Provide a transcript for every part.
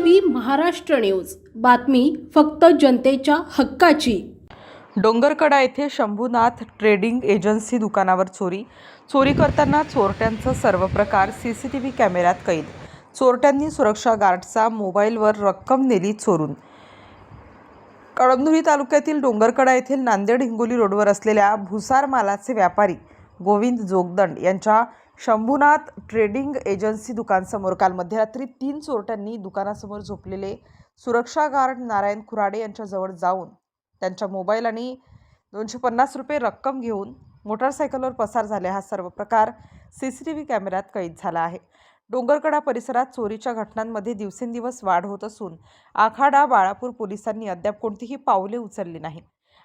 V Maharashtra news. बातमी फक्त जनतेच्या हक्काची. डोंगरकडा येथे शंभूनाथ ट्रेडिंग एजन्सी दुकानावर चोरी. चोरी करताना चोरट्यांचा सर्व प्रकार सी सी टी व्ही कॅमेऱ्यात कैद. चोरट्यांनी सुरक्षा गार्डचा मोबाईलवर रक्कम नेली चोरून. कळमनुरी तालुक्यातील डोंगरकडा येथील नांदेड हिंगोली रोडवर असलेल्या भुसार मालाचे व्यापारी गोविंद जोगदंड यांच्या शंभूनाथ ट्रेडिंग एजन्सी दुकानसमोर काल मध्यरात्री तीन चोरट्यांनी दुकानासमोर झोपलेले सुरक्षा गार्ड नारायण खुराडे यांच्याजवळ जाऊन त्यांच्या मोबाईल आणि दोनशे पन्नास रुपये रक्कम घेऊन मोटारसायकलवर पसार झाले. हा सर्व प्रकार सी सी टी व्ही कॅमेऱ्यात कैद झाला आहे. डोंगरकडा परिसरात चोरीच्या घटनांमध्ये दिवसेंदिवस वाढ होत असून आखाडा बाळापूर पोलिसांनी अद्याप कोणतीही पावले उचलली नाही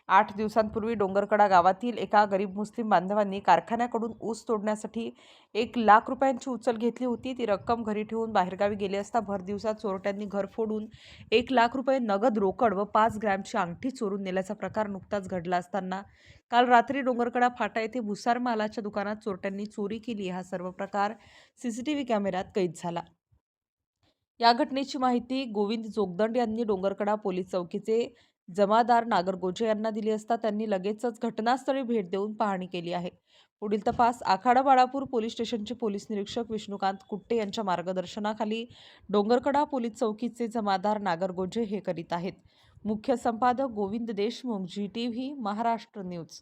आठ दिवसांपूर्वी डोंगरकडा गावातील एका गरीब मुस्लिम बांधवांनी कारखान्याकडून ऊस तोडण्यासाठी एक लाख रुपयांची उचल घेतली होती. ती रक्कम घरी ठेवून बाहेरगावी गेले असता भर दिवसात चोरट्यांनी घर फोडून एक लाख रुपये नगद रोकड व पाच ग्रॅमची अंगठी चोरून नेल्याचा प्रकार नुकताच घडला असताना काल रात्री डोंगरकडा फाटा येथे भुसार मालाच्या दुकानात चोरट्यांनी चोरी केली. हा सर्व प्रकार सीसीटीव्ही कॅमेऱ्यात कैद झाला. या घटनेची माहिती गोविंद जोगदंड यांनी डोंगरकडा पोलीस चौकीचे जमादार नागरगोजे यांना दिली असता त्यांनी लगेचच घटनास्थळी भेट देऊन पाहणी केली आहे. पुढील तपास आखाडा बाळापूर पोलीस स्टेशनचे पोलीस निरीक्षक विष्णुकांत कुट्टे यांच्या मार्गदर्शनाखाली डोंगरकडा पोलीस चौकीचे जमादार नागरगोजे हे करीत आहेत. मुख्य संपादक Govind Deshmukh G T V Maharashtra news.